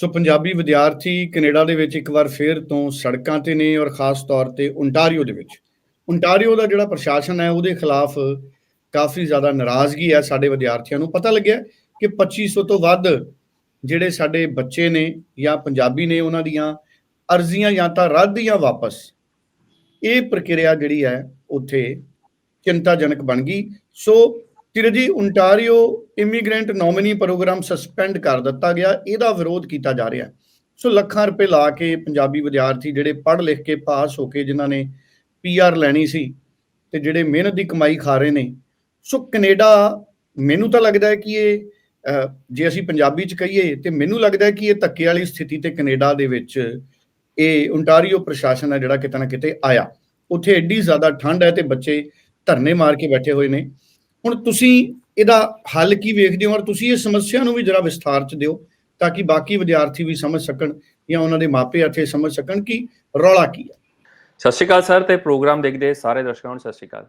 ਸੋ ਪੰਜਾਬੀ ਵਿਦਿਆਰਥੀ ਕੈਨੇਡਾ ਦੇ ਵਿੱਚ ਇੱਕ ਵਾਰ ਫੇਰ ਤੋਂ ਸੜਕਾਂ ਤੇ ਨੇ ਔਰ ਖਾਸ ਤੌਰ ਤੇ ਓਨਟਾਰੀਓ ਦੇ ਵਿੱਚ। ਓਨਟਾਰੀਓ ਦਾ ਜਿਹੜਾ ਪ੍ਰਸ਼ਾਸਨ ਹੈ, ਉਹਦੇ ਖਿਲਾਫ ਕਾਫੀ ਜ਼ਿਆਦਾ ਨਾਰਾਜ਼ਗੀ ਹੈ ਸਾਡੇ ਵਿਦਿਆਰਥੀਆਂ ਨੂੰ। ਪਤਾ ਲੱਗਿਆ ਕਿ 2500 ਤੋਂ ਵੱਧ ਜਿਹੜੇ ਸਾਡੇ ਬੱਚੇ ਨੇ ਜਾਂ ਪੰਜਾਬੀ ਨੇ, ਉਹਨਾਂ ਦੀਆਂ ਅਰਜ਼ੀਆਂ ਜਾਂ ਤਾਂ ਰੱਦ ਜਾਂ ਵਾਪਸ, ਇਹ ਪ੍ਰਕਿਰਿਆ ਜਿਹੜੀ ਹੈ, ਉੱਥੇ ਚਿੰਤਾਜਨਕ ਬਣ ਗਈ। So ਤਿਰਜੀ Ontario immigrant nominee program suspend ਕਰ ਦਿੱਤਾ ਗਿਆ, ਇਹਦਾ ਵਿਰੋਧ ਕੀਤਾ ਜਾ ਰਿਹਾ। ਸੋ ਲੱਖਾਂ ਰੁਪਏ ਲਾ ਕੇ ਪੰਜਾਬੀ ਵਿਦਿਆਰਥੀ ਜਿਹੜੇ ਪੜ੍ਹ ਲਿਖ ਕੇ ਪਾਸ ਹੋ ਕੇ ਜਿਨ੍ਹਾਂ ਨੇ ਪੀਆਰ ਲੈਣੀ ਸੀ ਤੇ ਜਿਹੜੇ ਮਿਹਨਤ ਦੀ ਕਮਾਈ ਖਾ ਰਹੇ ਨੇ। ਸੋ ਕੈਨੇਡਾ, ਮੈਨੂੰ ਤਾਂ ਲੱਗਦਾ ਹੈ ਕਿ ਇਹ ਜੇ ਅਸੀਂ ਪੰਜਾਬੀ ਚ ਕਹੀਏ ਤੇ ਮੈਨੂੰ ਲੱਗਦਾ ਹੈ ਕਿ ਇਹ ਧੱਕੇ ਵਾਲੀ ਸਥਿਤੀ ਤੇ ਕੈਨੇਡਾ ਦੇ ਵਿੱਚ ਇਹ ਓਨਟਾਰੀਓ ਪ੍ਰਸ਼ਾਸਨ ਹੈ ਜਿਹੜਾ ਕਿਤੇ ਨਾ ਕਿਤੇ ਆਇਆ। ਉੱਥੇ ਐਡੀ ਜ਼ਿਆਦਾ ਠੰਡ ਹੈ ਤੇ ਬੱਚੇ ਧਰਨੇ ਮਾਰ ਕੇ ਬੈਠੇ ਹੋਏ ਨੇ। ਹੁਣ ਤੁਸੀਂ ਇਹਦਾ ਹੱਲ ਕੀ ਵੇਖਦੇ ਹੋ ਔਰ ਤੁਸੀਂ ਇਹ ਸਮੱਸਿਆ ਨੂੰ ਵੀ ਜਰਾ ਵਿਸਥਾਰ ਚ ਦਿਓ ਤਾਂ ਕਿ ਬਾਕੀ ਵਿਦਿਆਰਥੀ ਵੀ ਸਮਝ ਸਕਣ ਜਾਂ ਉਹਨਾਂ ਦੇ ਮਾਪੇ ਇੱਥੇ ਸਮਝ ਸਕਣ ਕਿ ਰੌਲਾ ਕੀ ਹੈ। ਸਤਿ ਸ਼੍ਰੀ ਅਕਾਲ ਸਰ ਤੇ ਪ੍ਰੋਗਰਾਮ ਦੇਖਦੇ ਸਾਰੇ ਦਰਸ਼ਕਾਂ ਨੂੰ ਸਤਿ ਸ਼੍ਰੀ ਅਕਾਲ।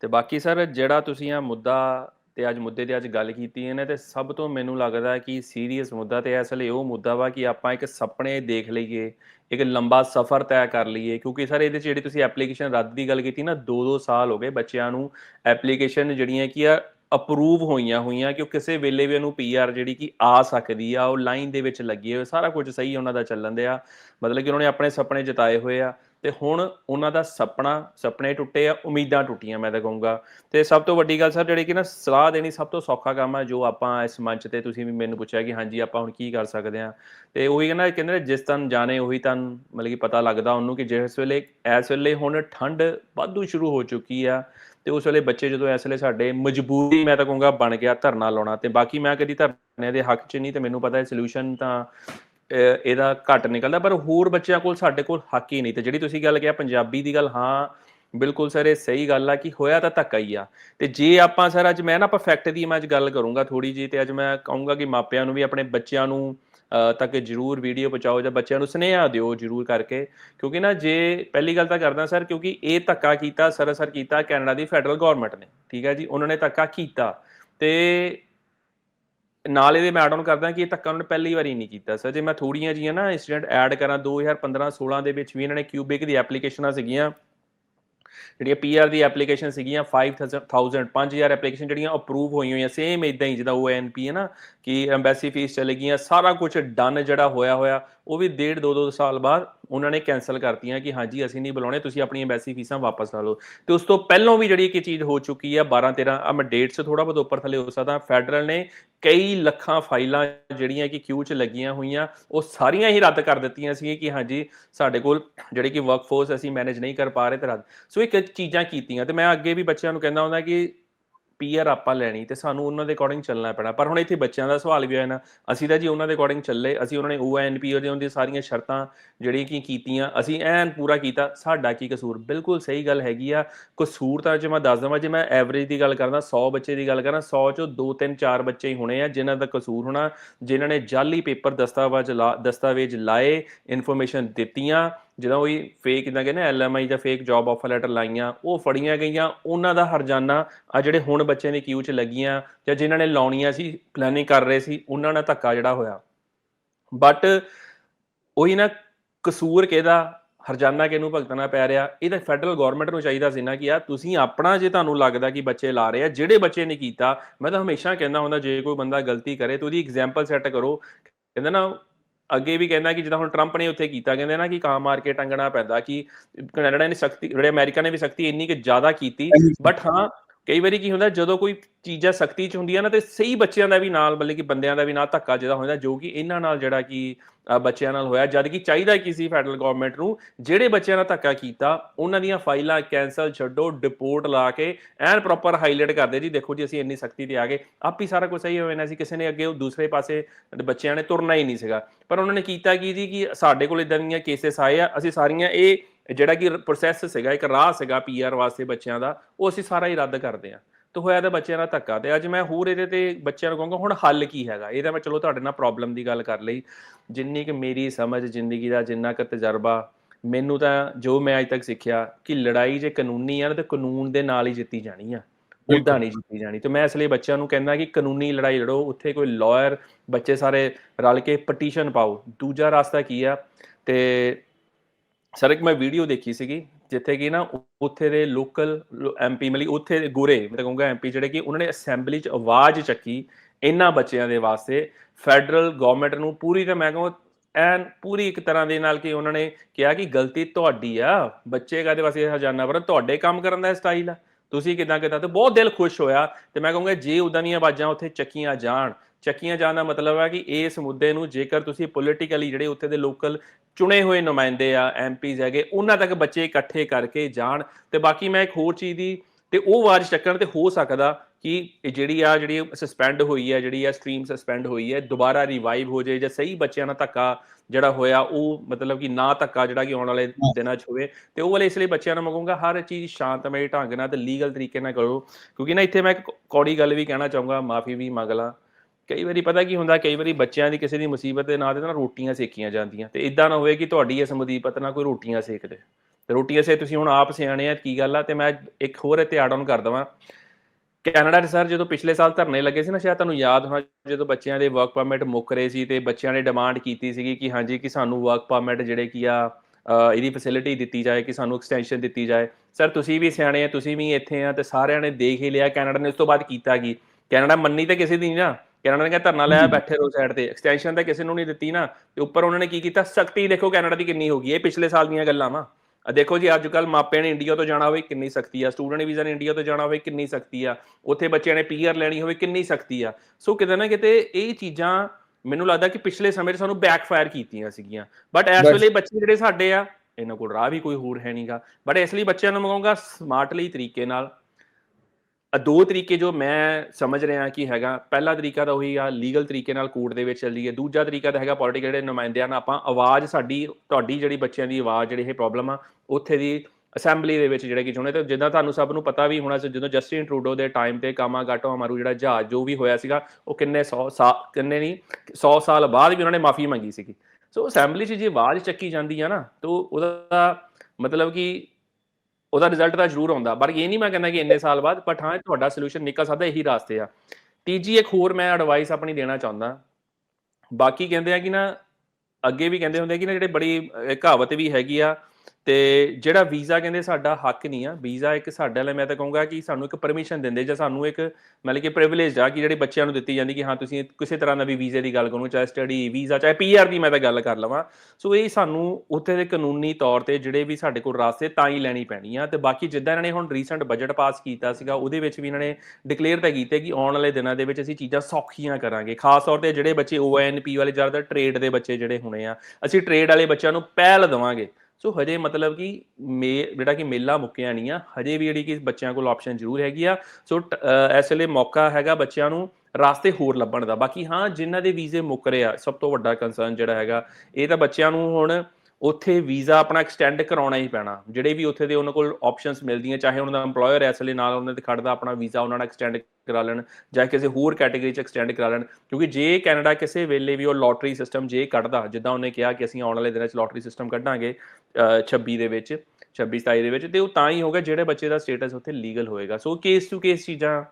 ਤੇ ਬਾਕੀ ਸਰ ਜਿਹੜਾ ਤੁਸੀਂ ਆ ਮੁੱਦਾ ਤੇ ਅੱਜ ਮੁੱਦੇ ਤੇ ਅੱਜ ਗੱਲ ਕੀਤੀ ਹੈ ਨੇ ਤੇ ਸਭ ਤੋਂ ਮੈਨੂੰ ਲੱਗਦਾ ਕਿ ਸੀਰੀਅਸ ਮੁੱਦਾ ਤੇ ਇਸ ਲਈ ਉਹ ਮੁੱਦਾ ਵਾ ਕਿ ਆਪਾਂ ਇੱਕ ਸੁਪਨੇ ਦੇਖ ਲਈਏ, ਇੱਕ ਲੰਬਾ ਸਫ਼ਰ ਤੈਅ ਕਰ ਲਈਏ, ਕਿਉਂਕਿ ਸਰ ਇਹਦੇ ਚ ਜਿਹੜੀ ਤੁਸੀਂ ਐਪਲੀਕੇਸ਼ਨ ਰੱਦ ਦੀ ਗੱਲ ਕੀਤੀ ਨਾ 2-2 ਸਾਲ ਹੋ ਗਏ ਬੱਚਿਆਂ ਨੂੰ ਐਪਲੀਕੇਸ਼ਨ ਜਿਹੜੀਆਂ ਕੀ ਆ ਅਪਰੂਵ ਹੋਈਆਂ ਹੋਈਆਂ, ਕਿ ਉਹ ਕਿਸੇ ਵੇਲੇ ਵੀ ਉਹਨੂੰ ਪੀਆਰ ਜਿਹੜੀ ਕਿ ਆ ਸਕਦੀ ਆ, ਉਹ ਲਾਈਨ ਦੇ ਵਿੱਚ ਲੱਗੀ ਹੋਏ ਸਾਰਾ ਕੁਝ ਸਹੀ ਉਹਨਾਂ ਦਾ ਚੱਲਣ ਦਿਆ, ਮਤਲਬ ਕਿ ਉਹਨਾਂ ਨੇ ਆਪਣੇ ਸੁਪਨੇ ਜਿਤਾਏ ਹੋਏ ਆ। ਤੇ ਹੁਣ ਉਹਨਾਂ ਦਾ ਸੁਪਨਾ, ਸੁਪਨੇ ਟੁੱਟੇ ਆ, ਉਮੀਦਾਂ ਟੁੱਟੀਆਂ ਮੈਂ ਤਾਂ ਕਹੂੰਗਾ। ਤੇ ਸਭ ਤੋਂ ਵੱਡੀ ਗੱਲ ਸਰ ਜਿਹੜੀ ਕਿ ਨਾ ਸਲਾਹ ਦੇਣੀ ਸਭ ਤੋਂ ਸੌਖਾ ਕੰਮ ਆ, ਜੋ ਆਪਾਂ ਇਸ ਮੰਚ ਤੇ ਤੁਸੀਂ ਵੀ ਮੈਨੂੰ ਪੁੱਛਿਆ ਕਿ ਹਾਂਜੀ, ਆਪਾਂ ਹੁਣ ਕੀ ਕਰ ਸਕਦੇ ਆ ਤੇ ਉਹੀ ਕਹਿੰਦਾ ਕਹਿੰਦੇ ਜਿਸ ਤਨ ਜਾਣੇ ਉਹੀ ਤਨ, ਮਤਲਬ ਕਿ ਪਤਾ ਲੱਗਦਾ ਉਹਨੂੰ ਕਿ ਜਿਸ ਵੇਲੇ, ਇਸ ਵੇਲੇ ਹੁਣ ਠੰਡ ਵਾਧੂ ਸ਼ੁਰੂ ਹੋ ਚੁੱਕੀ ਆ, ਤੇ ਉਸ ਵੇਲੇ ਬੱਚੇ ਜਦੋਂ ਇਸ ਵੇਲੇ ਸਾਡੇ ਮਜਬੂਰੀ ਮੈਂ ਤਾਂ ਕਹੂੰਗਾ ਬਣ ਗਿਆ ਧਰਨਾ ਲਾਉਣਾ। ਤੇ ਬਾਕੀ ਮੈਂ ਕਦੀ ਧਰਨੇ ਦੇ ਹੱਕ 'ਚ ਨਹੀਂ ਤੇ ਮੈਨੂੰ ਪਤਾ ਹੈ ਸੋਲੂਸ਼ਨ ਤਾਂ ਇਹਦਾ ਘੱਟ ਨਿਕਲਦਾ, ਪਰ ਹੋਰ ਬੱਚਿਆਂ ਕੋਲ ਸਾਡੇ ਕੋਲ ਹੱਕ ਹੀ ਨਹੀਂ। ਤੇ ਜਿਹੜੀ ਤੁਸੀਂ ਗੱਲ ਕਿਹਾ ਪੰਜਾਬੀ ਦੀ ਗੱਲ, ਹਾਂ, ਬਿਲਕੁਲ ਸਰ, ਇਹ ਸਹੀ ਗੱਲ ਆ ਕਿ ਹੋਇਆ ਤਾਂ ਧੱਕਾ ਹੀ ਆ। ਤੇ ਜੇ ਆਪਾਂ ਸਰ, ਅੱਜ ਮੈਂ ਨਾ ਪਰਫੈਕਟ ਦੀ ਮੈਂ ਅੱਜ ਗੱਲ ਕਰੂੰਗਾ ਥੋੜੀ ਜੀ ਤੇ ਅੱਜ ਮੈਂ ਕਹੂੰਗਾ ਕਿ ਮਾਪਿਆਂ ਨੂੰ ਵੀ, ਆਪਣੇ ਬੱਚਿਆਂ ਨੂੰ, ਅਹ, ਤੱਕ ਜਰੂਰ ਵੀਡੀਓ ਪਹੁੰਚਾਓ ਜਾਂ ਬੱਚਿਆਂ ਨੂੰ ਸੁਨੇਹਾ ਦਿਓ ਜਰੂਰ ਕਰਕੇ। ਕਿਉਂਕਿ ਨਾ, ਜੇ ਪਹਿਲੀ ਗੱਲ ਤਾਂ ਕਰਦਾ ਸਰ, ਕਿਉਂਕਿ ਇਹ ਧੱਕਾ ਕੀਤਾ ਸਰਸਰ ਕੀਤਾ ਕੈਨੇਡਾ ਦੀ ਫੈਡਰਲ ਗਵਰਨਮੈਂਟ ਨੇ। ਠੀਕ ਹੈ ਜੀ, ਉਹਨਾਂ ਨੇ ਧੱਕਾ ਕੀਤਾ। ਤੇ ਨਾਲ ਇਹਦੇ ਮੈਂ ਐਡ ਆਨ ਕਰਦਾ ਕਿ ਇਹ ਧੱਕਾ ਉਹਨਾਂ ਨੇ ਪਹਿਲੀ ਵਾਰੀ ਨਹੀਂ ਕੀਤਾ ਸਰ ਜੇ ਮੈਂ ਥੋੜੀਆਂ ਜੀਆਂ ਨਾ ਇੰਸੀਡੈਂਟ ਐਡ ਕਰਾਂ 2015 16 ਦੇ ਵਿੱਚ ਵੀ ਇਹਨਾਂ ਨੇ ਕਿਊਬਿਕ ਦੀ ਐਪਲੀਕੇਸ਼ਨਾਂ ਸੀਗੀਆਂ, ਜਿਹੜੀਆਂ ਪੀਆਰ ਦੀ ਐਪਲੀਕੇਸ਼ਨ ਸੀਗੀਆਂ 5000 5000 ਐਪਲੀਕੇਸ਼ਨ ਜਿਹੜੀਆਂ ਅਪਰੂਵ ਹੋਈਆਂ ਹੋਈਆਂ ਸੇਮ ਇਦਾਂ ਹੀ ਜਿਹਦਾ ਓਐਨਪੀ ਹੈ ਨਾ, ਕਿ ਐਮਬੈਸੀ ਫੀਸ ਚਲੇ ਗਈਆਂ, ਸਾਰਾ ਕੁਝ ਡਨ ਜਿਹੜਾ ਹੋਇਆ ਹੋਇਆ। ਉਹ ਵੀ ਡੇਢ ਦੋ ਦੋ ਸਾਲ ਬਾਅਦ ਉਹਨਾਂ ਨੇ ਕੈਨਸਲ ਕਰਤੀਆਂ ਕਿ ਹਾਂਜੀ, ਅਸੀਂ ਨਹੀਂ ਬੁਲਾਉਣੇ, ਤੁਸੀਂ ਆਪਣੀ ਐਮਬੈਸੀ ਫੀਸਾਂ ਵਾਪਸ ਲਾ ਲਓ। ਤੇ ਉਸ ਤੋਂ ਪਹਿਲਾਂ ਵੀ ਜਿਹੜੀ ਇੱਕ ਚੀਜ਼ ਹੋ ਚੁੱਕੀ ਆ 12 13 ਆ ਮੈਂ ਡੇਟਸ ਥੋੜਾ ਬਹੁਤ ਉੱਪਰ ਥੱਲੇ ਹੋ ਸਕਦਾ ਫੈਡਰਲ ਨੇ ਕਈ ਲੱਖਾਂ ਫਾਈਲਾਂ ਜਿਹੜੀਆਂ ਕਿ ਕਿਊ 'ਚ ਲੱਗੀਆਂ ਹੋਈਆਂ, ਉਹ ਸਾਰੀਆਂ ਹੀ ਰੱਦ ਕਰ ਦਿੱਤੀਆਂ ਸੀ ਕਿ ਹਾਂਜੀ, ਸਾਡੇ ਕੋਲ ਜਿਹੜੀ ਕਿ ਵਰਕਫੋਰਸ ਅਸੀਂ ਮੈਨੇਜ ਨਹੀਂ ਕਰ ਪਾ ਰਹੇ ਤੇ ਰੱਦ। ਸੋ ਇਹ ਚੀਜ਼ਾਂ ਕੀਤੀਆਂ ਤੇ ਮੈਂ ਅੱਗੇ ਵੀ ਬੱਚਿਆਂ ਨੂੰ ਕਹਿੰਦਾ ਹੁੰਦਾ ਕਿ ਪੀਆਰ ਆਪਾਂ ਲੈਣੀ ਤੇ ਸਾਨੂੰ ਉਹਨਾਂ ਦੇ ਅਕੋਰਡਿੰਗ ਚੱਲਣਾ ਪੈਣਾ। ਪਰ ਹੁਣ ਇੱਥੇ ਬੱਚਿਆਂ ਦਾ ਸਵਾਲ ਵੀ ਹੋਇਆ ਨਾ, ਅਸੀਂ ਤਾਂ ਜੀ ਉਹਨਾਂ ਦੇ ਅਕੋਰਡਿੰਗ ਚੱਲੇ, ਅਸੀਂ ਉਹਨਾਂ ਨੇ ਓਐਨਪੀਓ ਦੇ ਉਹਦੀ ਸਾਰੀਆਂ ਸ਼ਰਤਾਂ ਜਿਹੜੀਆਂ ਕੀ ਕੀਤੀਆਂ, ਅਸੀਂ ਐਨ ਪੂਰਾ ਕੀਤਾ, ਸਾਡਾ ਕੀ ਕਸੂਰ? ਬਿਲਕੁਲ ਸਹੀ ਗੱਲ ਹੈਗੀ ਆ, ਕਸੂਰ ਤਾਂ ਜੇ ਮੈਂ ਦੱਸ ਦਵਾਂ, ਜੇ ਮੈਂ ਐਵਰੇਜ ਦੀ ਗੱਲ ਕਰਦਾ 100 ਬੱਚੇ ਦੀ ਗੱਲ ਕਰਾਂ 100 ਚੋਂ 2 3 4 ਬੱਚੇ ਹੀ ਹੋਣੇ ਆ, ਜਿਨ੍ਹਾਂ ਦਾ ਕਸੂਰ ਹੋਣਾ, ਜਿਨ੍ਹਾਂ ਨੇ ਜਾਲੀ ਪੇਪਰ ਦਸਤਾਵੇਜ਼ ਦਸਤਾਵੇਜ਼ ਲਾਏ ਇਨਫੋਰਮੇਸ਼ਨ ਦਿੱਤੀਆਂ ਜਦੋਂ ਉਹ ਫੇਕ ਇਦਾਂ ਕਹਿੰਦੇ ਐਲਐਮਆਈ ਜਾਂ ਫੇਕ ਜੌਬ ਆਫਰ ਲੈਟਰ ਲਾਈਆਂ, ਉਹ ਫੜੀਆਂ ਗਈਆਂ, ਉਹਨਾਂ ਦਾ ਹਰਜਾਨਾ ਆ ਜਿਹੜੇ ਹੁਣ ਬੱਚੇ ਦੀ ਕਿਊ 'ਚ ਲੱਗੀਆਂ ਜਾਂ ਜਿਨ੍ਹਾਂ ਨੇ ਲਾਉਣੀਆਂ ਸੀ ਪਲੈਨਿੰਗ ਕਰ ਰਹੇ ਸੀ, ਉਹਨਾਂ ਨਾਲ ਧੱਕਾ ਜਿਹੜਾ ਹੋਇਆ। ਬਟ ਉਹੀ ਨਾ ਕਸੂਰ ਕਿਹਦਾ, ਹਰਜਾਨਾ ਕਿਹਨੂੰ ਭੁਗਤਣਾ ਪੈ ਰਿਹਾ, ਇਹ ਤਾਂ ਫੈਡਰਲ ਗਵਰਨਮੈਂਟ ਨੂੰ ਚਾਹੀਦਾ ਸੀ ਨਾ ਕਿ ਆ ਤੁਸੀਂ ਆਪਣਾ ਜੇ ਤੁਹਾਨੂੰ ਲੱਗਦਾ ਕਿ ਬੱਚੇ ਲਾ ਰਹੇ ਆ, ਜਿਹੜੇ ਬੱਚੇ ਨੇ ਕੀਤਾ, ਮੈਂ ਤਾਂ ਹਮੇਸ਼ਾ ਕਹਿੰਦਾ ਹੁੰਦਾ, ਜੇ ਕੋਈ ਬੰਦਾ ਗਲਤੀ ਕਰੇ ਤਾਂ ਉਹਦੀ ਐਗਜ਼ਾਮਪਲ ਸੈੱਟ ਕਰੋ। ਕਹਿੰਦਾ ਨਾ ਅੱਗੇ ਵੀ ਕਹਿੰਦਾ ਕਿ ਜਿੱਦਾਂ ਹੁਣ ਟਰੰਪ ਨੇ ਉੱਥੇ ਕੀਤਾ ਕਹਿੰਦੇ ਨਾ ਕਿ ਕਾਂ ਮਾਰ ਕੇ ਟੰਗਣਾ ਪੈਂਦਾ ਕਿ ਕੈਨੇਡਾ ਨੇ ਸਖਤੀ ਜਿਹੜੇ ਅਮਰੀਕਾ ਨੇ ਵੀ ਸਖਤੀ ਇੰਨੀ ਕਿ ਜ਼ਿਆਦਾ ਕੀਤੀ ਬਟ ਹਾਂ ਕਈ ਵਾਰੀ ਕੀ ਹੁੰਦਾ, ਜਦੋਂ ਕੋਈ ਚੀਜ਼ਾਂ ਸਖਤੀ ਚ ਹੁੰਦੀਆਂ ਨਾ, ਤੇ ਸਹੀ ਬੱਚਿਆਂ ਦਾ ਵੀ ਨਾਲ, ਮਤਲਬ ਕਿ ਬੰਦਿਆਂ ਦਾ ਵੀ ਨਾਲ ਧੱਕਾ ਜਿਹੜਾ ਹੁੰਦਾ, ਜੋ ਕਿ ਇਹਨਾਂ ਨਾਲ ਜਿਹੜਾ ਕਿ ਬੱਚਿਆਂ ਨਾਲ ਹੋਇਆ। ਜਦ ਕਿ ਚਾਹੀਦਾ ਕੀ ਸੀ ਫੈਡਰਲ ਗਵਰਨਮੈਂਟ ਨੂੰ, ਜਿਹੜੇ ਬੱਚਿਆਂ ਨਾਲ ਧੱਕਾ ਕੀਤਾ, ਉਹਨਾਂ ਦੀਆਂ ਫਾਈਲਾਂ ਕੈਨਸਲ ਛੱਡੋ, ਡਿਪੋਰਟ ਲਾ ਕੇ, ਐਨ ਪ੍ਰੋਪਰ ਹਾਈਲਾਈਟ ਕਰਦੇ ਜੀ, ਦੇਖੋ ਜੀ ਅਸੀਂ ਇੰਨੀ ਸਖਤੀ ਤੇ ਆ ਗਏ। ਆਪ ਹੀ ਸਾਰਾ ਕੁਝ ਸਹੀ ਹੋ ਨਾ ਸੀ, ਕਿਸੇ ਨੇ ਅੱਗੇ ਉਹ ਦੂਸਰੇ ਪਾਸੇ ਬੱਚਿਆਂ ਨੇ ਤੁਰਨਾ ਹੀ ਨਹੀਂ ਸੀਗਾ। ਪਰ ਉਹਨਾਂ ਨੇ ਕੀਤਾ ਕੀ ਜੀ, ਕਿ ਸਾਡੇ ਕੋਲ ਇਦਾਂ ਦੀਆਂ ਕੇਸਸ ਆਏ ਆ, ਅਸੀਂ ਸਾਰੀਆਂ ਇਹ ਜਿਹੜਾ ਕਿ ਪ੍ਰੋਸੈਸ ਸੀਗਾ ਇੱਕ ਰਾਹ ਸੀਗਾ ਪੀਆਰ ਵਾਸਤੇ ਬੱਚਿਆਂ ਦਾ ਉਹ ਅਸੀਂ ਸਾਰਾ ਹੀ ਰੱਦ ਕਰਦੇ ਆ ਤੇ ਹੋਇਆ ਤਾਂ ਬੱਚਿਆਂ ਦਾ ਧੱਕਾ ਤੇ ਅੱਜ ਮੈਂ ਹੋਰ ਇਹਦੇ ਤੇ ਬੱਚਿਆਂ ਨੂੰ ਕਹਾਂਗਾ ਹੁਣ ਹੱਲ ਕੀ ਹੈਗਾ? ਇਹਦਾ ਮੈਂ ਚਲੋ ਤੁਹਾਡੇ ਨਾਲ ਪ੍ਰੋਬਲਮ ਦੀ ਗੱਲ ਕਰ ਲਈ। ਜਿੰਨੀ ਕਿ ਮੇਰੀ ਸਮਝ ਜ਼ਿੰਦਗੀ ਦਾ ਜਿੰਨਾ ਕੁ ਤਜਰਬਾ ਮੈਨੂੰ ਤਾਂ ਜੋ ਮੈਂ ਅਜ ਤੱਕ ਸਿੱਖਿਆ ਕਿ ਲੜਾਈ ਜੇ ਕਾਨੂੰਨੀ ਆ ਨਾ ਤੇ ਕਾਨੂੰਨ ਦੇ ਨਾਲ ਹੀ ਜਿੱਤੀ ਜਾਣੀ ਆ। ਉਦਾਂ ਨਹੀਂ ਜਿੱਤੀ ਜਾਣੀ। ਤੇ ਮੈਂ ਇਸ ਲਈ ਬੱਚਿਆਂ ਨੂੰ ਕਹਿੰਦਾ ਕਿ ਕਾਨੂੰਨੀ ਲੜਾਈ ਲੜੋ ਉੱਥੇ ਕੋਈ ਲਾਇਰ ਬੱਚੇ ਸਾਰੇ ਰਲ ਕੇ ਪਟੀਸ਼ਨ ਪਾਓ। ਦੂਜਾ ਰਾਸਤਾ ਕੀ ਆ? ਤੇ ਸਰ, ਇੱਕ ਮੈਂ ਵੀਡੀਓ ਦੇਖੀ ਸੀਗੀ, ਜਿੱਥੇ ਕਿ ਨਾ ਉੱਥੇ ਦੇ ਲੋਕਲ ਐਮਪੀ ਮਤਲਬ ਉੱਥੇ ਦੇ ਗੋਰੇ, ਮੈਂ ਤਾਂ ਕਹੂੰਗਾ ਐਮਪੀ ਜਿਹੜੇ ਕਿ ਉਹਨਾਂ ਨੇ ਅਸੈਂਬਲੀ 'ਚ ਆਵਾਜ਼ ਚੱਕੀ ਇਹਨਾਂ ਬੱਚਿਆਂ ਦੇ ਵਾਸਤੇ। ਫੈਡਰਲ ਗਵਰਨਮੈਂਟ ਨੂੰ ਪੂਰੀ ਤਾਂ ਮੈਂ ਕਹਾਂ ਐਨ ਪੂਰੀ ਇੱਕ ਤਰ੍ਹਾਂ ਦੇ ਨਾਲ ਕਿ ਉਹਨਾਂ ਨੇ ਕਿਹਾ ਕਿ ਗਲਤੀ ਤੁਹਾਡੀ ਆ, ਬੱਚੇ ਕਾਦੇ ਵਾਸਤੇ ਹਜ਼ਾਨਾ ਪਰ ਤੁਹਾਡੇ ਕੰਮ ਕਰਨ ਦਾ ਸਟਾਈਲ ਆ। ਤੁਸੀਂ ਕਿਦਾਂ ਕਿਦਾਂ ਤੇ ਬਹੁਤ ਦਿਲ ਖੁਸ਼ ਹੋਇਆ ਤੇ ਮੈਂ ਕਹੂੰਗਾ ਜੇ ਉਦਾਂ ਦੀਆਂ ਆਵਾਜ਼ਾਂ ਉੱਥੇ ਚੱਕੀਆਂ ਜਾਣ ਚੱਕੀਆਂ ਜਾਣ ਦਾ ਮਤਲਬ ਹੈ ਕਿ ਇਸ ਮੁੱਦੇ ਨੂੰ ਜੇਕਰ ਤੁਸੀਂ ਪੋਲੀਟੀਕਲੀ ਜਿਹੜੇ ਉੱਥੇ ਦੇ ਲੋਕਲ ਚੁਣੇ ਹੋਏ ਨੁਮਾਇੰਦੇ ਆ ਐਮਪੀਜ਼ ਹੈਗੇ ਉਹਨਾਂ ਤੱਕ ਬੱਚੇ ਇਕੱਠੇ ਕਰਕੇ ਜਾਣ ਤੇ ਬਾਕੀ ਮੈਂ ਇੱਕ ਹੋਰ ਚੀਜ਼ ਦੀ ਤੇ ਉਹ ਆਵਾਜ਼ ਚੱਕਣ ਤੇ ਹੋ ਸਕਦਾ ਕਿ ਇਹ ਜਿਹੜੀ ਆ ਜਿਹੜੀ ਸਸਪੈਂਡ ਹੋਈ ਹੈ ਜਿਹੜੀ ਆ ਸਟ੍ਰੀਮ ਸਸਪੈਂਡ ਹੋਈ ਹੈ ਦੁਬਾਰਾ ਰਿਵਾਈਵ ਹੋ ਜਾਏ ਜਾਂ ਸਹੀ ਬੱਚਿਆਂ ਨਾਲ ਧੱਕਾ ਜਿਹੜਾ ਹੋਇਆ ਉਹ ਮਤਲਬ ਕਿ ਨਾ ਧੱਕਾ ਜਿਹੜਾ ਕਿ ਆਉਣ ਵਾਲੇ ਦਿਨਾਂ 'ਚ ਹੋਵੇ ਤੇ ਉਹ ਵਾਲੇ ਇਸ ਲਈ ਬੱਚਿਆਂ ਨੂੰ ਮੰਗੂੰਗਾ ਹਰ ਚੀਜ਼ ਸ਼ਾਂਤਮਈ ਢੰਗ ਨਾਲ ਤੇ ਲੀਗਲ ਤਰੀਕੇ ਨਾਲ ਕਰੋ ਕਿਉਂਕਿ ਨਾ ਇੱਥੇ ਮੈਂ ਇੱਕ ਕੌੜੀ ਗੱਲ ਵੀ ਕਹਿਣਾ ਚਾਹੂੰਗਾ ਮਾਫੀ ਵੀ ਮੰਗ ਲਾਂ ਕਈ ਵਾਰੀ ਪਤਾ ਕੀ ਹੁੰਦਾ, ਕਈ ਵਾਰੀ ਬੱਚਿਆਂ ਦੀ ਕਿਸੇ ਦੀ ਮੁਸੀਬਤ ਦੇ ਨਾਂ ਤੇ ਨਾ ਰੋਟੀਆਂ ਸੇਕੀਆਂ ਜਾਂਦੀਆਂ ਤੇ ਇਦਾਂ ਨਾ ਹੋਵੇ ਕਿ ਤੁਹਾਡੀ ਇਸ ਮੁਸੀਬਤ ਨਾਲ ਕੋਈ ਰੋਟੀਆਂ ਸੇਕ ਦੇ। ਤੇ ਰੋਟੀਆਂ ਸੇ ਤੁਸੀਂ ਹੁਣ ਆਪ ਸਿਆਣੇ ਆ, ਕੀ ਗੱਲ ਆ? ਤੇ ਮੈਂ ਇੱਕ ਹੋਰ ਇੱਥੇ ਐਡ ਆਨ ਕਰ ਦਵਾਂ। ਕੈਨੇਡਾ ਦੇ ਸਰ ਜਦੋਂ ਪਿਛਲੇ ਸਾਲ ਧਰਨੇ ਲੱਗੇ ਸੀ ਨਾ, ਸ਼ਾਇਦ ਤੁਹਾਨੂੰ ਯਾਦ ਹੋਣਾ, ਜਦੋਂ ਬੱਚਿਆਂ ਦੇ ਵਰਕ ਪਰਮਿਟ ਮੁੱਕ ਰਹੇ ਸੀ ਤੇ ਬੱਚਿਆਂ ਨੇ ਡਿਮਾਂਡ ਕੀਤੀ ਸੀਗੀ ਕਿ ਹਾਂਜੀ, ਕਿ ਸਾਨੂੰ ਵਰਕ ਪਰਮਿਟ ਜਿਹੜੇ ਕੀ ਆ ਇਹਦੀ ਫੈਸਿਲਿਟੀ ਦਿੱਤੀ ਜਾਏ, ਕਿ ਸਾਨੂੰ ਐਕਸਟੈਂਸ਼ਨ ਦਿੱਤੀ ਜਾਏ। ਸਰ ਤੁਸੀਂ ਵੀ ਸਿਆਣੇ ਆ, ਤੁਸੀਂ ਵੀ ਇੱਥੇ ਆ ਤੇ ਸਾਰਿਆਂ ਨੇ ਦੇਖ ਹੀ ਲਿਆ ਕੈਨੇਡਾ ਨੇ, ਉਸ ਤੋਂ ਬਾਅਦ ਕੀਤਾ ਕੀ? ਕੈਨੇਡਾ ਮੰਨੀ ਤਾਂ ਕਿਸੇ ਦੀ ਨਹੀਂ ਨਾ। ਕੈਨੇਡਾ ਨੇ ਕਿਹਾ ਧਰਨਾ ਲਾਇਆ ਬੈਠੇ ਰਹੋ ਸਾਈਡ ਤੇ। ਐਕਸਟੈਂਸ਼ਨ ਤਾਂ ਕਿਸੇ ਨੂੰ ਨਹੀਂ ਦਿੱਤੀ ਨਾ। ਤੇ ਉੱਪਰ ਉਹਨਾਂ ਨੇ ਕੀ ਕੀਤਾ? ਸਖਤੀ ਦੇਖੋ ਕੈਨੇਡਾ ਦੀ ਕਿੰਨੀ ਹੋ ਗਈ ਇਹ ਪਿਛਲੇ ਸਾਲ ਦੀਆਂ ਗੱਲਾਂ ਵਾ। ਆ ਦੇਖੋ ਜੀ ਅੱਜ ਕੱਲ ਮਾਪਿਆਂ ਨੇ ਇੰਡੀਆ ਤੋਂ ਜਾਣਾ ਹੋਵੇ ਕਿੰਨੀ ਸਖਤੀ ਆ। ਸਟੂਡੈਂਟ ਵੀਜ਼ਾ ਨੇ ਇੰਡੀਆ ਤੋਂ ਜਾਣਾ ਹੋਵੇ ਕਿੰਨੀ ਸਖਤੀ ਆ। ਉੱਥੇ ਬੱਚਿਆਂ ਨੇ ਪੀਆਰ ਲੈਣੀ ਹੋਵੇ ਕਿੰਨੀ ਸਖਤੀ ਆ। ਸੋ ਕਿਤੇ ਨਾ ਕਿਤੇ ਇਹ ਚੀਜ਼ਾਂ ਮੈਨੂੰ ਲੱਗਦਾ ਕਿ ਪਿਛਲੇ ਸਮੇਂ 'ਚ ਸਾਨੂੰ ਬੈਕਫਾਇਰ ਕੀਤੀਆਂ ਸੀਗੀਆਂ। ਬਟ ਇਸ। ਵੇਲੇ ਬੱਚੇ ਜਿਹੜੇ ਸਾਡੇ ਆ ਇਹਨਾਂ ਕੋਲ ਰਾਹ ਵੀ ਕੋਈ ਹੋਰ ਹੈ ਨਹੀਂਗਾ ਬਟ ਇਸ ਲਈ ਬੱਚਿਆਂ ਨੂੰ ਮੰਗਾਉਂਗਾ ਸਮਾਰਟਲੀ ਤਰੀਕੇ ਨਾਲ। ਦੋ ਤਰੀਕੇ ਜੋ ਮੈਂ ਸਮਝ ਰਿਹਾ ਕਿ ਹੈਗਾ। ਪਹਿਲਾ ਤਰੀਕਾ ਤਾਂ ਉਹੀ ਆ ਲੀਗਲ ਤਰੀਕੇ ਨਾਲ ਕੋਰਟ ਦੇ ਵਿੱਚ ਚੱਲੀਏ। ਦੂਜਾ ਤਰੀਕਾ ਤਾਂ ਹੈਗਾ ਪੋਲੀਟੀਕਲ ਜਿਹੜੇ ਨੁਮਾਇੰਦਿਆਂ ਨਾਲ ਆਪਾਂ ਆਵਾਜ਼ ਸਾਡੀ, ਤੁਹਾਡੀ ਜਿਹੜੀ ਬੱਚਿਆਂ ਦੀ ਆਵਾਜ਼, ਜਿਹੜੀ ਇਹ ਪ੍ਰੋਬਲਮ ਆ, ਉੱਥੇ ਦੀ ਅਸੈਂਬਲੀ ਦੇ ਵਿੱਚ ਜਿਹੜੇ ਕਿ ਚੁਣੇ। ਤੇ ਜਿੱਦਾਂ ਤੁਹਾਨੂੰ ਸਭ ਨੂੰ ਪਤਾ ਵੀ ਹੋਣਾ ਸੀ, ਜਦੋਂ ਜਸਟਿਨ ਟਰੂਡੋ ਦੇ ਟਾਈਮ ਤੇ ਕਾਮਾ ਗਾਟੋ ਅਮਾਰੂ ਜਿਹੜਾ ਜਹਾਜ਼ ਜੋ ਵੀ ਹੋਇਆ ਸੀਗਾ, ਉਹ ਕਿੰਨੇ 100 ਸਾਲ ਕਿੰਨੇ ਨਹੀਂ 100 ਸਾਲ ਬਾਅਦ ਵੀ ਉਹਨਾਂ ਨੇ ਮਾਫੀ ਮੰਗੀ ਸੀਗੀ। ਸੋ ਅਸੈਂਬਲੀ 'ਚ ਜੇ ਆਵਾਜ਼ ਚੱਕੀ ਜਾਂਦੀ ਆ ਨਾ, ਤਾਂ ਉਹਦਾ ਮਤਲਬ ਕਿ ਉਹਦਾ ਰਿਜ਼ਲਟ ਤਾਂ ਜ਼ਰੂਰ ਆਉਂਦਾ। ਪਰ ਇਹ ਨਹੀਂ ਮੈਂ ਕਹਿੰਦਾ ਕਿ ਇੰਨੇ ਸਾਲ ਬਾਅਦ ਬਟ ਹਾਂ, ਤੁਹਾਡਾ ਸੋਲੂਸ਼ਨ ਨਿਕਲ ਸਕਦਾ ਇਹੀ ਰਾਸਤੇ ਆ। ਤੀਜੀ ਇੱਕ ਹੋਰ ਮੈਂ ਐਡਵਾਈਸ ਆਪਣੀ ਦੇਣਾ ਚਾਹੁੰਦਾ। ਬਾਕੀ ਕਹਿੰਦੇ ਆ ਕਿ ਨਾ, ਅੱਗੇ ਵੀ ਕਹਿੰਦੇ ਹੁੰਦੇ ਕਿ ਨਾ ਜਿਹੜੇ ਬੜੀ ਕਹਾਵਤ ਵੀ ਹੈਗੀ ਆ ਤੇ ਜਿਹੜਾ ਵੀਜ਼ਾ ਕਹਿੰਦੇ ਸਾਡਾ ਹੱਕ ਨਹੀਂ ਆ, ਵੀਜ਼ਾ ਇੱਕ ਸਾਡੇ ਲਈ, ਮੈਂ ਤਾਂ ਕਹੂੰਗਾ ਕਿ ਸਾਨੂੰ ਇੱਕ ਪਰਮਿਸ਼ਨ ਦਿੰਦੇ ਜਾਂ ਸਾਨੂੰ ਇੱਕ ਮਤਲਬ ਕਿ ਪ੍ਰਿਵਿਲੇਜ ਆ ਕਿ ਜਿਹੜੇ ਬੱਚਿਆਂ ਨੂੰ ਦਿੱਤੀ ਜਾਂਦੀ ਕਿ ਹਾਂ, ਤੁਸੀਂ ਕਿਸੇ ਤਰ੍ਹਾਂ ਦਾ ਵੀ ਵੀਜ਼ੇ ਦੀ ਗੱਲ ਕਰੋ, ਚਾਹੇ ਸਟੱਡੀ ਵੀਜ਼ਾ, ਚਾਹੇ ਪੀਆਰ ਦੀ ਮੈਂ ਤਾਂ ਗੱਲ ਕਰ ਲਵਾਂ। ਸੋ ਇਹ ਸਾਨੂੰ ਉੱਥੇ ਦੇ ਕਾਨੂੰਨੀ ਤੌਰ ਤੇ ਜਿਹੜੇ ਵੀ ਸਾਡੇ ਕੋਲ ਰਾਸਤੇ ਤਾਂ ਹੀ ਲੈਣੀ ਪੈਣੀ ਆ ਤੇ ਬਾਕੀ ਜਿੱਦਾਂ ਇਹਨਾਂ ਨੇ ਹੁਣ ਰੀਸੈਂਟ ਬਜਟ ਪਾਸ ਕੀਤਾ ਸੀਗਾ, ਉਹਦੇ ਵਿੱਚ ਵੀ ਇਹਨਾਂ ਨੇ ਡਿਕਲੇਅਰ ਤਾਂ ਕੀਤੇ ਕਿ ਆਉਣ ਵਾਲੇ ਦਿਨਾਂ ਦੇ ਵਿੱਚ ਅਸੀਂ ਚੀਜ਼ਾਂ ਸੌਖੀਆਂ ਕਰਾਂਗੇ। ਖਾਸ ਤੌਰ ਤੇ ਜਿਹੜੇ ਬੱਚੇ ਓਐਨਪੀ ਵਾਲੇ ਜ਼ਿਆਦਾਤਰ ਟ੍ਰੇਡ ਦੇ ਬੱਚੇ ਜਿਹੜੇ ਹੋਣੇ ਆ, ਅਸੀਂ ਟ੍ਰੇਡ ਵਾਲੇ ਬੱਚਿਆਂ ਨੂੰ ਪਹਿਲ ਦੇਵਾਂਗੇ। ਸੋ ਹਜੇ ਮਤਲਬ ਕਿ ਮੇ, ਜਿਹੜਾ ਕਿ ਮੇਲਾ ਮੁੱਕਿਆ ਨਹੀਂ ਆ, ਹਜੇ ਵੀ ਜਿਹੜੀ ਕਿ ਬੱਚਿਆਂ ਕੋਲ ਆਪਸ਼ਨ ਜ਼ਰੂਰ ਹੈਗੀ ਆ। ਸੋ ਅਹ ਇਸ ਵੇਲੇ ਮੌਕਾ ਹੈਗਾ ਬੱਚਿਆਂ ਨੂੰ ਰਾਸਤੇ ਹੋਰ ਲੱਭਣ ਦਾ। ਬਾਕੀ ਹਾਂ, ਜਿਨ੍ਹਾਂ ਦੇ ਵੀਜ਼ੇ ਮੁੱਕ ਰਹੇ ਆ, ਸਭ ਤੋਂ ਵੱਡਾ ਕੰਸਰਨ ਜਿਹੜਾ ਹੈਗਾ, ਇਹ ਤਾਂ ਬੱਚਿਆਂ ਨੂੰ ਹੁਣ ਉੱਥੇ ਵੀਜ਼ਾ ਆਪਣਾ ਐਕਸਟੈਂਡ ਕਰਾਉਣਾ ਹੀ ਪੈਣਾ। ਜਿਹੜੇ ਵੀ ਉੱਥੇ ਦੇ ਉਹਨਾਂ ਕੋਲ ਆਪਸ਼ਨਸ ਮਿਲਦੀਆਂ, ਚਾਹੇ ਉਹਨਾਂ ਦਾ EMPLOYER ਇਸ ਲਈ ਨਾਲ ਉਹਨਾਂ ਦੇ ਖੜਦਾ ਆਪਣਾ ਵੀਜ਼ਾ ਉਹਨਾਂ ਨਾਲ ਐਕਸਟੈਂਡ ਕਰਾ ਲੈਣ, ਜਾਂ ਕਿਸੇ ਹੋਰ ਕੈਟਾਗਰੀ ਚ ਐਕਸਟੈਂਡ ਕਰਾ ਲੈਣ, ਕਿਉਂਕਿ ਜੇ ਕੈਨੇਡਾ ਕਿਸੇ ਵੇਲੇ ਵੀ ਉਹ ਲੋਟਰੀ ਸਿਸਟਮ ਜੇ ਕੱਢਦਾ, ਜਿੱਦਾਂ ਉਹਨੇ ਕਿਹਾ ਕਿ ਅਸੀਂ ਆਉਣ ਵਾਲੇ ਦਿਨਾਂ 'ਚ ਲੋਟਰੀ ਸਿਸਟਮ ਕੱਢਾਂਗੇ, ਅਹ 26 ਦੇ ਵਿੱਚ 26 27 ਦੇ ਵਿੱਚ, ਤੇ ਉਹ ਤਾਂ ਹੀ ਹੋਗਾ ਜਿਹੜੇ ਬੱਚੇ ਦਾ ਸਟੇਟਸ ਉੱਥੇ ਲੀਗਲ ਹੋਏਗਾ। ਸੋ ਕੇਸ ਟੂ ਕੇਸ ਚੀਜ਼ਾਂ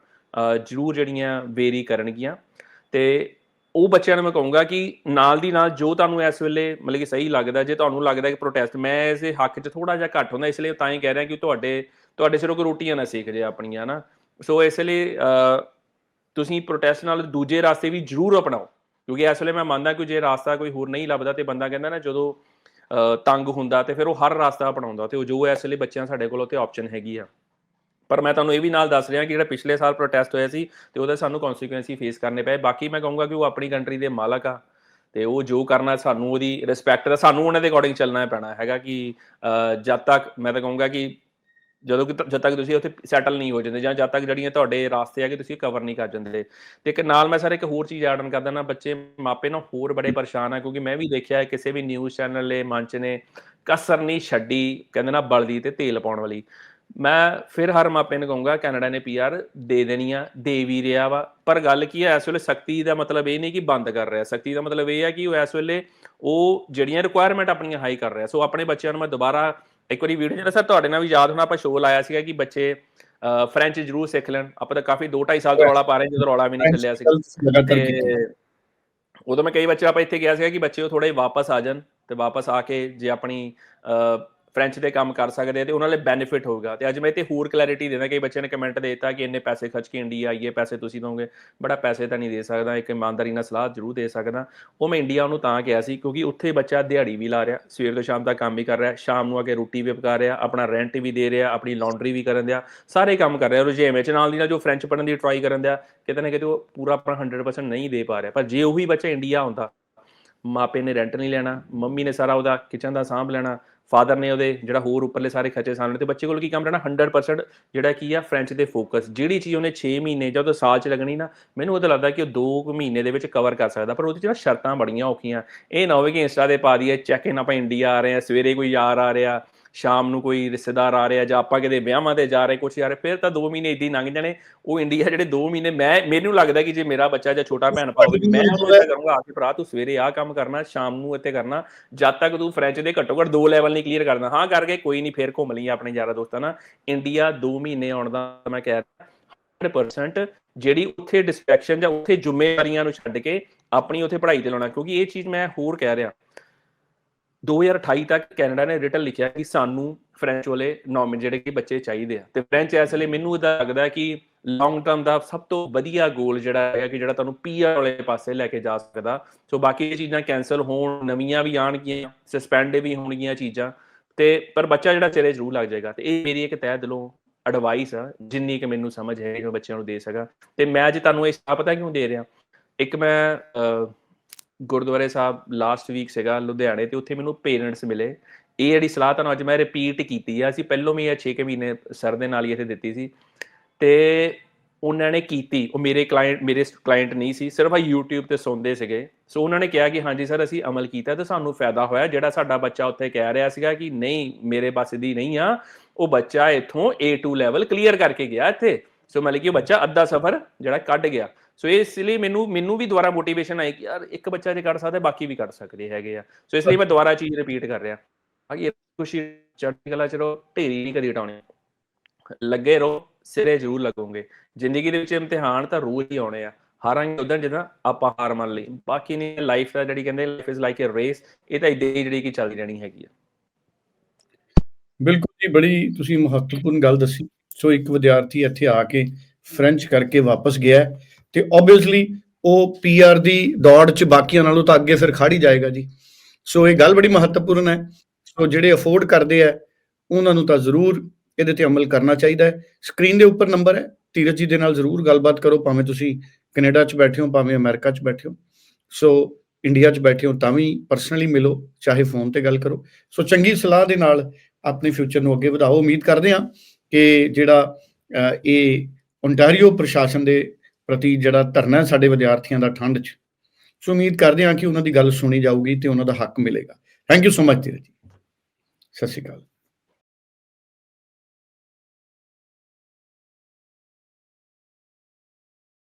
ਜ਼ਰੂਰ ਜਿਹੜੀਆਂ ਵੇਰੀ ਕਰਨਗੀਆਂ। ਤੇ ਉਹ ਬੱਚਿਆਂ ਨੂੰ ਮੈਂ ਕਹੂੰਗਾ ਕਿ ਨਾਲ ਦੀ ਨਾਲ ਜੋ ਤੁਹਾਨੂੰ ਇਸ ਵੇਲੇ ਮਤਲਬ ਕਿ ਸਹੀ ਲੱਗਦਾ, ਜੇ ਤੁਹਾਨੂੰ ਲੱਗਦਾ ਕਿ ਪ੍ਰੋਟੈਸਟ ਮੈਂ ਇਸੇ ਹੱਕ 'ਚ ਥੋੜਾ ਜਿਹਾ ਘੱਟ ਹੁੰਦਾ, ਇਸ ਲਈ ਤਾਂ ਹੀ ਕਹਿ ਰਿਹਾ ਕਿ ਤੁਹਾਡੇ ਤੁਹਾਡੇ ਸਿਰੋਂ ਕੋਈ ਰੋਟੀਆਂ ਨਾ ਸਿੱਖ ਜੇ ਆਪਣੀਆਂ ਨਾ ਸੋ ਇਸ ਲਈ ਤੁਸੀਂ ਪ੍ਰੋਟੈਸਟ ਨਾਲ ਦੂਜੇ ਰਾਸਤੇ ਵੀ ਜ਼ਰੂਰ ਅਪਣਾਓ, ਕਿਉਂਕਿ ਇਸ ਵੇਲੇ ਮੈਂ ਮੰਨਦਾ ਕਿ ਜੇ ਰਾਸਤਾ ਕੋਈ ਹੋਰ ਨਹੀਂ ਲੱਭਦਾ ਤੇ ਬੰਦਾ ਕਹਿੰਦਾ ਨਾ ਜਦੋਂ ਤੰਗ ਹੁੰਦਾ ਤੇ ਫਿਰ ਉਹ ਹਰ ਰਾਸਤਾ ਅਪਣਾਉਂਦਾ, ਤੇ ਉਹ ਜੋ ਇਸ ਵੇਲੇ ਬੱਚਿਆਂ ਸਾਡੇ ਕੋਲ ਉੱਤੇ ਆਪਸ਼ਨ ਹੈਗੀ ਆ। ਪਰ ਮੈਂ ਤੁਹਾਨੂੰ ਇਹ ਵੀ ਨਾਲ ਦੱਸ ਰਿਹਾ ਕਿ ਜਿਹੜਾ ਪਿਛਲੇ ਸਾਲ ਪ੍ਰੋਟੈਸਟ ਹੋਇਆ ਸੀ ਤੇ ਉਹਦੇ ਸਾਨੂੰ ਕਨਸੀਕੁਐਂਸੀ ਫੇਸ ਕਰਨੇ ਪਏ। ਬਾਕੀ ਮੈਂ ਕਹੂੰਗਾ ਕਿ ਉਹ ਆਪਣੀ ਕੰਟਰੀ ਦੇ ਮਾਲਕ ਆ ਤੇ ਉਹ ਜੋ ਕਰਨਾ ਸਾਨੂੰ ਉਹਦੀ ਰਿਸਪੈਕਟ ਦਾ ਸਾਨੂੰ ਉਹਨਾਂ ਦੇ ਅਕੋਰਡਿੰਗ ਚੱਲਣਾ ਪੈਣਾ ਹੈਗਾ ਕਿ ਜਦ ਤੱਕ ਮੈਂ ਤਾਂ ਕਹੂੰਗਾ ਕਿ ਜਦੋਂ ਕਿ ਜਦ ਤੱਕ ਤੁਸੀਂ ਉੱਥੇ ਸੈਟਲ ਨਹੀਂ ਹੋ ਜਾਂਦੇ ਜਾਂ ਜਦ ਤੱਕ ਜਿਹੜੀਆਂ ਤੁਹਾਡੇ ਰਾਸਤੇ ਆ ਕਿ ਤੁਸੀਂ ਕਵਰ ਨਹੀਂ ਕਰ ਜਾਂਦੇ। ਤੇ ਇੱਕ ਨਾਲ ਮੈਂ ਸਰ ਇੱਕ ਹੋਰ ਚੀਜ਼ ਐਡਨ ਕਰ ਦਿੰਦਾ ਬੱਚੇ ਮਾਪੇ ਨਾ ਹੋਰ ਬੜੇ ਪਰੇਸ਼ਾਨ ਆ ਕਿਉਂਕਿ ਮੈਂ ਵੀ ਦੇਖਿਆ ਹੈ ਕਿਸੇ ਵੀ ਨਿਊਜ਼ ਚੈਨਲ ਨੇ ਮੰਚ ਨੇ ਕਸਰ ਨਹੀਂ ਛੱਡੀ, ਕਹਿੰਦੇ ਨਾ ਬਲਦੀ ਤੇ ਤੇਲ ਪਾਉਣ ਵਾਲੀ। ਮੈਂ ਫਿਰ ਹਰ ਮਾਪੇ ਨੂੰ ਕਹੂੰਗਾ ਕੈਨੇਡਾ ਨੇ ਪੀਆਰ ਦੇ ਦੇਣੀ ਆ ਦੇ ਵੀ ਰਿਹਾ ਵਾ। ਪਰ ਗੱਲ ਕੀ ਹੈ ਇਸ ਵੇਲੇ ਸਖਤੀ ਦਾ ਮਤਲਬ ਇਹ ਨਹੀਂ ਕਿ ਬੰਦ ਕਰ ਰਿਹਾ। ਸਖਤੀ ਦਾ ਮਤਲਬ ਇਹ ਹੈ ਕਿ ਉਹ ਇਸ ਵੇਲੇ ਉਹ ਜਿਹੜੀਆਂ ਰਿਕੁਆਇਰਮੈਂਟ ਆਪਣੀਆਂ ਹਾਈ ਕਰ ਰਿਹਾ। ਸੋ ਆਪਣੇ ਬੱਚਿਆਂ ਨੂੰ ਮੈਂ ਦੁਬਾਰਾ ਇੱਕ ਵਾਰੀ ਵੀਡੀਓ ਜਿਹੜਾ ਸਰ ਤੁਹਾਡੇ ਨਾਲ ਵੀ ਯਾਦ ਹੋਣਾ ਆਪਾਂ ਸ਼ੋਅ ਲਾਇਆ ਸੀਗਾ ਕਿ ਬੱਚੇ ਫ੍ਰੈਂਚ ਜ਼ਰੂਰ ਸਿੱਖ ਲੈਣ। ਆਪਾਂ ਤਾਂ ਕਾਫੀ 2 2.5 ਸਾਲ ਤੋਂ ਰੌਲਾ ਪਾ ਰਹੇ ਜਦੋਂ ਰੌਲਾ ਵੀ ਨਹੀਂ ਚੱਲਿਆ ਸੀ। ਤੇ ਉਦੋਂ ਮੈਂ ਕਈ ਬੱਚੇ ਆਪਾਂ ਇੱਥੇ ਗਿਆ ਸੀਗਾ ਕਿ ਬੱਚੇ ਉਹ ਥੋੜੇ ਵਾਪਸ ਆ ਜਾਣ ਤੇ ਵਾਪਸ ਆ ਕੇ ਜੇ ਆਪਣੀ ਫ੍ਰੈਂਚ ਦੇ ਕੰਮ ਕਰ ਸਕਦੇ ਆ ਤੇ ਉਹਨਾਂ ਲਈ ਬੈਨੀਫਿਟ ਹੋਊਗਾ। ਤੇ ਅੱਜ ਮੈਂ ਇੱਥੇ ਹੋਰ ਕਲੈਰਿਟੀ ਦੇਣਾ ਕਈ ਬੱਚਿਆਂ ਨੇ ਕਮੈਂਟ ਦੇ ਦਿੱਤਾ ਕਿ ਇੰਨੇ ਪੈਸੇ ਖਰਚ ਕੇ ਇੰਡੀਆ ਆਈਏ, ਪੈਸੇ ਤੁਸੀਂ ਦੋਗੇ। ਬੜਾ ਪੈਸੇ ਤਾਂ ਨਹੀਂ ਦੇ ਸਕਦਾ, ਇੱਕ ਇਮਾਨਦਾਰੀ ਨਾਲ ਸਲਾਹ ਜ਼ਰੂਰ ਦੇ ਸਕਦਾ। ਉਹ ਮੈਂ ਇੰਡੀਆ ਉਹਨੂੰ ਤਾਂ ਕਿਹਾ ਸੀ, ਕਿਉਂਕਿ ਉੱਥੇ ਬੱਚਾ ਦਿਹਾੜੀ ਵੀ ਲਾ ਰਿਹਾ, ਸਵੇਰ ਤੋਂ ਸ਼ਾਮ ਤੱਕ ਕੰਮ ਵੀ ਕਰ ਰਿਹਾ, ਸ਼ਾਮ ਨੂੰ ਆ ਕੇ ਰੋਟੀ ਵੀ ਪਕਾ ਰਿਹਾ, ਆਪਣਾ ਰੈਂਟ ਵੀ ਦੇ ਰਿਹਾ, ਆਪਣੀ ਲਾਂਡਰੀ ਵੀ ਕਰਨ ਦਿਆ, ਸਾਰੇ ਕੰਮ ਕਰ ਰਿਹਾ। ਰੁਝੇਵੇਂ ਵਿੱਚ ਨਾਲ ਦੀ ਨਾਲ ਜੋ ਫ੍ਰੈਂਚ ਪੜਨ ਦੀ ਟਰਾਈ ਕਰਨ ਦਿਆ, ਕਿਤੇ ਨਾ ਕਿਤੇ ਉਹ ਪੂਰਾ ਆਪਣਾ 100% ਨਹੀਂ ਦੇ ਪਾ ਰਿਹਾ। ਪਰ ਜੇ ਉਹੀ ਬੱਚਾ ਇੰਡੀਆ ਹੁੰਦਾ ਮਾਪੇ ਨੇ ਰੈਂਟ ਨਹੀਂ ਲੈਣਾ, ਮੰਮੀ ਨੇ ਸਾਰਾ ਉਹਦਾ ਕਿਚਨ ਦਾ ਸਾਂਭ ਲੈਣਾ ਫਾਦਰ ਨੇ ਉਹਦੇ ਜਿਹੜਾ ਹੋਰ ਉੱਪਰਲੇ ਸਾਰੇ ਖਰਚੇ ਸਾਹਮਣੇ ਤੇ ਬੱਚੇ ਕੋਲ ਕੀ ਕੰਮ ਰਹਿਣਾ? 100% ਜਿਹੜਾ ਕੀ ਆ ਫ੍ਰੈਂਚ ਦੇ ਫੋਕਸ ਜਿਹੜੀ ਚੀਜ਼ ਉਹਨੇ 6 ਮਹੀਨੇ ਜਾਂ ਉਹਦੇ ਸਾਲ ਚ ਲੱਗਣੀ ਨਾ, ਮੈਨੂੰ ਉਹਦਾ ਲੱਗਦਾ ਕਿ ਉਹ 2 ਮਹੀਨੇ ਦੇ ਵਿੱਚ ਕਵਰ ਕਰ ਸਕਦਾ, ਪਰ ਉਹਦੇ ਚ ਨਾ ਸ਼ਰਤਾਂ ਬੜੀਆਂ ਔਖੀਆਂ। ਇਹ ਨਾ ਹੋਵੇ ਕਿ ਇੰਸਟਾ ਤੇ ਪਾ ਦਈਏ ਚੈੱਕ ਇਨ ਆਪਾਂ ਇੰਡੀਆ ਆ ਰਹੇ ਆ ਸਵੇਰੇ ਕੋਈ ਯਾਰ ਆ ਰਿਹਾ ਸ਼ਾਮ ਨੂੰ ਕੋਈ ਰਿਸ਼ਤੇਦਾਰ ਆ ਰਿਹਾ ਜਾਂ ਆਪਾਂ ਕਿਤੇ ਵਿਆਹਾਂ ਤੇ ਜਾ ਰਹੇ ਕੁਛ ਯਾਰ ਫਿਰ ਤਾਂ 2 ਮਹੀਨੇ ਇਦਾਂ ਹੀ ਲੰਘ ਜਾਣੇ। ਉਹ ਇੰਡੀਆ ਜਿਹੜੇ 2 ਮਹੀਨੇ ਮੈਂ ਮੈਨੂੰ ਲੱਗਦਾ ਕਿ ਜੇ ਮੇਰਾ ਬੱਚਾ ਜਾਂ ਛੋਟਾ ਭੈਣ ਹੋਵੇ ਮੈਂ ਉਹਨੂੰ ਕਰੂੰਗਾ ਆ ਕੇ ਭਰਾ ਤੂੰ ਸਵੇਰੇ ਆਹ ਕੰਮ ਕਰਨਾ ਸ਼ਾਮ ਨੂੰ ਇੱਥੇ ਕਰਨਾ ਜਦ ਤੱਕ ਤੂੰ ਫ੍ਰੈਂਚ ਦੇ ਘੱਟੋ ਘੱਟ ਦੋ ਲੈਵਲ ਨਹੀਂ ਕਲੀਅਰ ਕਰਨਾ ਹਾਂ ਕਰਕੇ ਕੋਈ ਨਹੀਂ ਫੇਰ ਘੁੰਮ ਲਈ ਆਪਣੇ ਯਾਰਾਂ ਦੋਸਤਾਂ ਨਾਲ। ਇੰਡੀਆ 2 ਮਹੀਨੇ ਆਉਣ ਦਾ ਮੈਂ ਕਹਿ ਰਿਹਾ 100% ਜਿਹੜੀ ਉੱਥੇ ਡਿਸਟਰੈਕਸ਼ਨ ਜਾਂ ਉੱਥੇ ਜ਼ਿੰਮੇਵਾਰੀਆਂ ਨੂੰ ਛੱਡ ਕੇ ਆਪਣੀ ਉੱਥੇ ਪੜ੍ਹਾਈ ਤੇ ਲਾਉਣਾ ਕਿਉਂਕਿ ਇਹ ਚੀਜ਼ ਮੈਂ ਹੋਰ ਕਹਿ ਰਿਹਾ। 2028 ਤੱਕ ਕੈਨੇਡਾ ਨੇ ਰਿਟਨ ਲਿਖਿਆ ਕਿ ਸਾਨੂੰ ਫ੍ਰੈਂਚ ਵਾਲੇ ਨੌਮਨ ਜਿਹੜੇ ਕਿ ਬੱਚੇ ਚਾਹੀਦੇ ਆ। ਤੇ ਫ੍ਰੈਂਚ ਇਸ ਲਈ ਮੈਨੂੰ ਇਹਦਾ ਲੱਗਦਾ ਕਿ ਲੌਂਗ ਟਰਮ ਦਾ ਸਭ ਤੋਂ ਵਧੀਆ ਗੋਲ ਜਿਹੜਾ ਹੈਗਾ ਕਿ ਜਿਹੜਾ ਤੁਹਾਨੂੰ ਪੀਆਰ ਵਾਲੇ ਪਾਸੇ ਲੈ ਕੇ ਜਾ ਸਕਦਾ। ਸੋ ਬਾਕੀ ਇਹ ਚੀਜ਼ਾਂ ਕੈਨਸਲ ਹੋਣ, ਨਵੀਆਂ ਵੀ ਆਣਗੀਆਂ ਸਸਪੈਂਡ ਵੀ ਹੋਣਗੀਆਂ ਚੀਜ਼ਾਂ। ਤੇ ਪਰ ਬੱਚਾ ਜਿਹੜਾ ਚਿਹਰੇ ਜ਼ਰੂਰ ਲੱਗ ਜਾਏਗਾ। ਤੇ ਇਹ ਮੇਰੀ ਇੱਕ ਤਹਿ ਦਿਲੋਂ ਐਡਵਾਈਸ ਆ, ਜਿੰਨੀ ਕਿ ਮੈਨੂੰ ਸਮਝ ਹੈ ਕਿ ਮੈਂ ਬੱਚਿਆਂ ਨੂੰ ਦੇ ਸਕਾਂ। ਤੇ ਮੈਂ ਅੱਜ ਤੁਹਾਨੂੰ ਇਹ ਸਲਾਹ ਪਤਾ ਕਿਉਂ ਦੇ ਰਿਹਾ? ਇੱਕ ਮੈਂ ਗੁਰਦੁਆਰੇ ਸਾਹਿਬ ਲਾਸਟ ਵੀਕ ਸੀਗਾ ਲੁਧਿਆਣੇ ਤੇ ਉੱਥੇ ਮੈਨੂੰ ਪੇਰੈਂਟਸ ਮਿਲੇ। ਇਹ ਜਿਹੜੀ ਸਲਾਹ ਤੁਹਾਨੂੰ ਅੱਜ ਮੈਂ ਰਿਪੀਟ ਕੀਤੀ ਆ, ਅਸੀਂ ਪਹਿਲੋਂ ਵੀ ਇਹ 6 ਕੁ ਮਹੀਨੇ ਸਰ ਦੇ ਨਾਲ ਹੀ ਇੱਥੇ ਦਿੱਤੀ ਸੀ। ਤੇ ਉਹਨਾਂ ਨੇ ਕੀਤੀ, ਉਹ ਮੇਰੇ ਕਲਾਇੰਟ ਮੇਰੇ ਕਲਾਇੰਟ ਨਹੀਂ ਸੀ, ਸਿਰਫ ਆ YouTube ਤੇ ਸੁਣਦੇ ਸੀਗੇ। ਸੋ ਉਹਨਾਂ ਨੇ ਕਿਹਾ ਕਿ ਹਾਂਜੀ ਸਰ ਅਸੀਂ ਅਮਲ ਕੀਤਾ ਤੇ ਸਾਨੂੰ ਫਾਇਦਾ ਹੋਇਆ। ਜਿਹੜਾ ਸਾਡਾ ਬੱਚਾ ਉੱਥੇ ਕਹਿ ਰਿਹਾ ਸੀਗਾ ਕਿ ਨਹੀਂ, ਮੇਰੇ ਪਾਸ ਦੀ ਨਹੀਂ ਆ, ਉਹ ਬੱਚਾ ਇਥੋਂ A2 ਲੈਵਲ ਕਲੀਅਰ ਕਰਕੇ ਗਿਆ ਇੱਥੇ। ਸੋ ਮਤਲਬ ਕਿ ਉਹ ਬੱਚਾ ਅੱਧਾ ਸਫ਼ਰ ਜਿਹੜਾ ਕੱਢ ਗਿਆ। ਸੋ ਇਸ ਲਈ ਮੈਨੂੰ ਮੈਨੂੰ ਵੀ ਦੁਬਾਰਾ ਮੋਟੀਵੇਸ਼ਨ ਆਈ ਕਿ ਯਾਰ ਇੱਕ ਬੱਚਾ ਜੇ ਕੱਢ ਸਕਦਾ, ਬਾਕੀ ਵੀ ਕੱਢ ਸਕਦੇ ਹੈਗੇ ਆ। ਸੋ ਇਸ ਲਈ ਮੈਂ ਦੁਬਾਰਾ ਚੀਜ਼ ਰਿਪੀਟ ਕਰ ਰਿਹਾ। ਬਾਕੀ ਖੁਸ਼ੀ, ਚੜ੍ਹਦੀ ਕਲਾ ਚ ਰਹੋ, ਢੇਰੀ ਨਹੀਂ ਕਦੀ ਉਟਾਉਣੇ ਲੱਗੇ ਰਹੋ, ਸਿਰੇ ਜ਼ਰੂਰ ਲੱਗੋਗੇ। ਜ਼ਿੰਦਗੀ ਦੇ ਵਿੱਚ ਇਮਤਿਹਾਨ ਤਾਂ ਰੋਜ਼ ਹੀ ਆਉਣੇ ਆ। ਹਾਰਾਂਗੇ ਉਦੋਂ ਜਦੋਂ ਆਪਾਂ ਹਾਰ ਮੰਨ ਲਈ। ਬਾਕੀ ਨਹੀਂ ਲਾਈਫ ਦਾ ਜਿਹੜੀ ਕਹਿੰਦੇ life is like a race ਇਹ ਤਾਂ ਇਦਾਂ ਹੀ ਜਿਹੜੀ ਕਿ ਚੱਲਦੀ ਰਹਿਣੀ ਹੈਗੀ ਆ। ਬਿਲਕੁਲ ਜੀ, ਬੜੀ ਤੁਸੀਂ ਮਹੱਤਵਪੂਰਨ ਗੱਲ ਦੱਸੀ। ਸੋ ਇੱਕ ਵਿਦਿਆਰਥੀ ਇੱਥੇ ਆ ਕੇ ਫ੍ਰੈਂਚ ਕਰਕੇ ਵਾਪਸ ਗਿਆ। ਤੇ ਆਬਵੀਅਸਲੀ ਉਹ ਪੀਆਰ ਦੀ ਦੌੜ 'ਚ ਬਾਕੀਆਂ ਨਾਲੋਂ ਤਾਂ ਅੱਗੇ ਫਿਰ ਖੜੀ ਜਾਏਗਾ ਜੀ। ਸੋ ਇਹ ਗੱਲ ਬੜੀ ਮਹੱਤਵਪੂਰਨ ਹੈ। ਸੋ ਜਿਹੜੇ ਅਫੋਰਡ ਕਰਦੇ ਆ, ਉਹਨਾਂ ਨੂੰ ਤਾਂ ਜ਼ਰੂਰ ਇਹਦੇ ਤੇ ਅਮਲ ਕਰਨਾ ਚਾਹੀਦਾ ਹੈ। ਸਕਰੀਨ ਦੇ ਉੱਪਰ ਨੰਬਰ ਹੈ। ਧੀਰਜ ਜੀ ਦੇ ਨਾਲ ਜ਼ਰੂਰ ਗੱਲਬਾਤ ਕਰੋ, ਭਾਵੇਂ ਤੁਸੀਂ ਕੈਨੇਡਾ 'ਚ ਬੈਠੇ ਹੋ, ਭਾਵੇਂ ਅਮਰੀਕਾ 'ਚ ਬੈਠੇ ਹੋ। ਸੋ ਇੰਡੀਆ 'ਚ ਬੈਠੇ ਹੋ ਤਾਂ ਵੀ ਪਰਸਨਲੀ ਮਿਲੋ, ਚਾਹੇ ਫੋਨ ਤੇ ਗੱਲ ਕਰੋ। ਸੋ ਚੰਗੀ ਸਲਾਹ ਦੇ ਨਾਲ ਆਪਣੇ ਫਿਊਚਰ ਨੂੰ ਅੱਗੇ ਵਧਾਓ। ਉਮੀਦ ਕਰਦੇ ਹਾਂ ਕਿ ਜਿਹੜਾ ਇਹ ਓਨਟਾਰੀਓ ਪ੍ਰਸ਼ਾਸਨ ਦੇ ਪ੍ਰਤੀ ਜਿਹੜਾ ਧਰਨਾ ਸਾਡੇ ਵਿਦਿਆਰਥੀਆਂ ਦਾ ਠੰਡ 'ਚ। ਸੋ ਉਮੀਦ ਕਰਦੇ ਹਾਂ ਕਿ ਉਹਨਾਂ ਦੀ ਗੱਲ ਸੁਣੀ ਜਾਊਗੀ ਤੇ ਉਹਨਾਂ ਦਾ ਹੱਕ ਮਿਲੇਗਾ। ਥੈਂਕ ਯੂ ਸੋ ਮਚ ਜੀ ਸਤਿ ਸ਼੍ਰੀ ਅਕਾਲ।